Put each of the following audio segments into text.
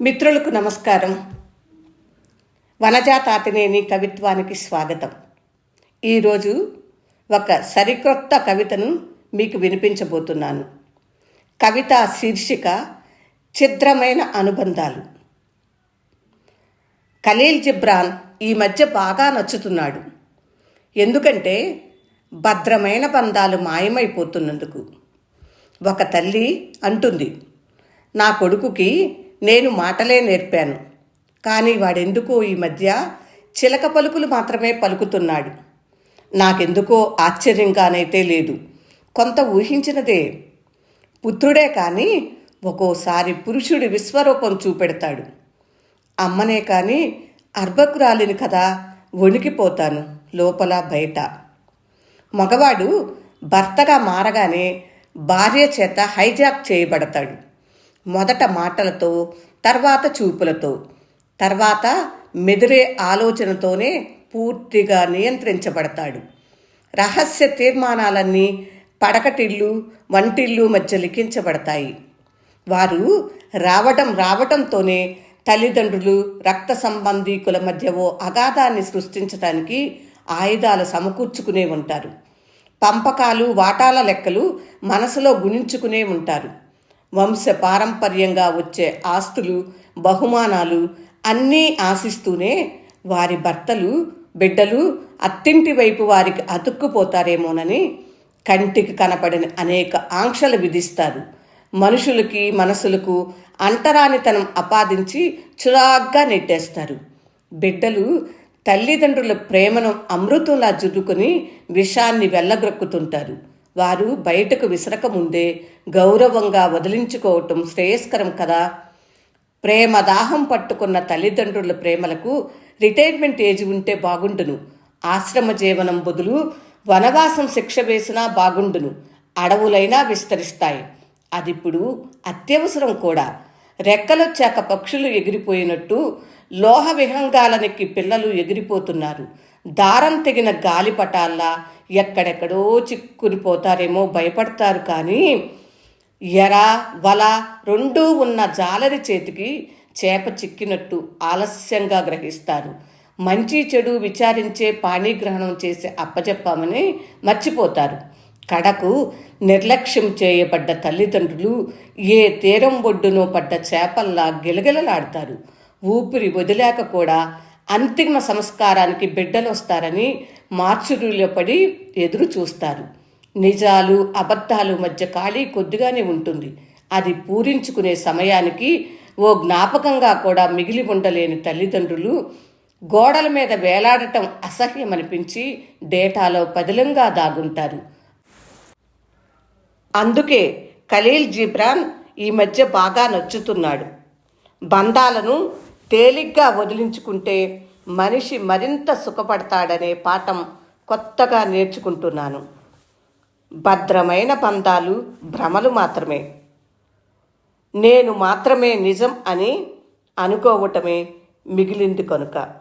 మిత్రులకు నమస్కారం. వనజాతాతినేని కవిత్వానికి స్వాగతం. ఈరోజు ఒక సరికొత్త కవితను మీకు వినిపించబోతున్నాను. కవిత శీర్షిక ఛిద్రమైన అనుబంధాలు. ఖలీల్ జిబ్రాన్ ఈ మధ్య బాగా నచ్చుతున్నాడు. ఎందుకంటే భద్రమైన బంధాలు మాయమైపోతున్నందుకు. ఒక తల్లి అంటుంది నా కొడుకుకి నేను మాటలే నేర్పాను. కానీ వాడెందుకో ఈ మధ్య చిలక పలుకులు మాత్రమే పలుకుతున్నాడు. నాకెందుకో ఆశ్చర్యంగానైతే లేదు. కొంత ఊహించినదే. పుత్రుడే కానీ ఒక్కోసారి పురుషుడి విశ్వరూపం చూపెడతాడు. అమ్మనే కానీ అర్భకురాలిని కదా వణికిపోతాను లోపల బయట. మగవాడు భర్తగా మారగానే భార్య చేత హైజాక్ చేయబడతాడు. మొదట మాటలతో తర్వాత చూపులతో. తర్వాత మెదిరే ఆలోచనతోనే పూర్తిగా నియంత్రించబడతాడు. రహస్య తీర్మానాలన్నీ పడకటిల్లు వంటిల్లు మధ్య లిఖించబడతాయి. వారు రావటం రావటంతోనే తల్లిదండ్రులు రక్త సంబంధీకుల మధ్య ఓ అగాధాన్ని సృష్టించడానికి ఆయుధాలు సమకూర్చుకునే ఉంటారు. పంపకాలు వాటాల లెక్కలు మనసులో గుణించుకునే ఉంటారు. వంశ పారంపర్యంగా వచ్చే ఆస్తులు బహుమానాలు అన్నీ ఆశిస్తూనే వారి భర్తలు బిడ్డలు అత్తింటి వైపు వారికి అతుక్కుపోతారేమోనని కంటికి కనపడిన అనేక ఆంక్షలు విధిస్తారు. మనుషులకి మనసులకు అంటరానితనం అపాదించి చురాగ్గా నెట్టేస్తారు. బిడ్డలు తల్లిదండ్రుల ప్రేమను అమృతంలా జుదుకుని విషాన్ని వెళ్ళగ్రక్కుతుంటారు వారు బయటకు విసరక ముందే గౌరవంగా వదిలించుకోవటం శ్రేయస్కరం కదా. ప్రేమ దాహం పట్టుకున్న తల్లిదండ్రుల ప్రేమలకు రిటైర్మెంట్ ఏజ్ ఉంటే బాగుండును. ఆశ్రమ జీవనం బదులు వనవాసం శిక్ష వేసినా బాగుండును. అడవులైనా విస్తరిస్తాయి. అదిప్పుడు అత్యవసరం కూడా. రెక్కలొచ్చాక పక్షులు ఎగిరిపోయినట్టు లోహ విహంగాలనికి పిల్లలు ఎగిరిపోతున్నారు. దారం తెగిన గాలిపటాల్లా ఎక్కడెక్కడో చిక్కుని పోతారేమో భయపడతారు కానీ ఎర వల రెండూ ఉన్న జాలరి చేతికి చేప చిక్కినట్టు ఆలస్యంగా గ్రహిస్తారు. మంచి చెడు విచారించే పాణిగ్రహణం చేసి అప్పజెప్పామని మర్చిపోతారు. కడకు నిర్లక్ష్యం చేయబడ్డ తల్లిదండ్రులు ఏ తీరం ఒడ్డునో పడ్డ చేపల్లా గిలగిలలాడతారు. ఊపిరి వదిలాక కూడా అంతిమ సంస్కారానికి బిడ్డలు వస్తారని మార్చురులో పడి ఎదురు చూస్తారు. నిజాలు అబద్ధాలు మధ్య ఖాళీ కొద్దిగానే ఉంటుంది. అది పూరించుకునే సమయానికి ఓ జ్ఞాపకంగా కూడా మిగిలి ఉండలేని తల్లిదండ్రులు గోడల మీద వేలాడటం అసహ్యమనిపించి డేటాలో పదిలంగా దాగుంటారు. అందుకే ఖలీల్ జిబ్రాన్ ఈ మధ్య బాగా నచ్చుతున్నాడు. బంధాలను తేలిగ్గా వదిలించుకుంటే మనిషి మరింత సుఖపడతాడనే పాఠం కొత్తగా నేర్చుకుంటున్నాను. భద్రమైన పందాలు భ్రమలు మాత్రమే. నేను మాత్రమే నిజం అని అనుకోవటమే మిగిలింది కనుక.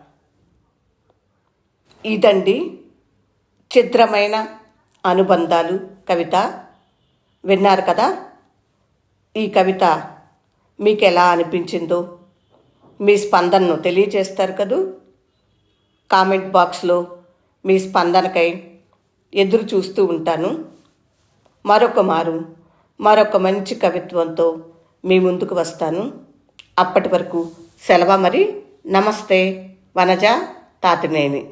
ఇదండి చిత్రమైన అనుబంధాలు. కవిత విన్నారు కదా? ఈ కవిత మీకు ఎలా అనిపించిందో? మీ స్పందనను తెలియజేస్తారు కదూ? కామెంట్ బాక్స్లో మీ స్పందనకై ఎదురు చూస్తూ ఉంటాను. మరొక మారు మరొక మంచి కవిత్వంతో మీ ముందుకు వస్తాను. అప్పటి వరకు సెలవు మరి. నమస్తే వనజ తాతినేని.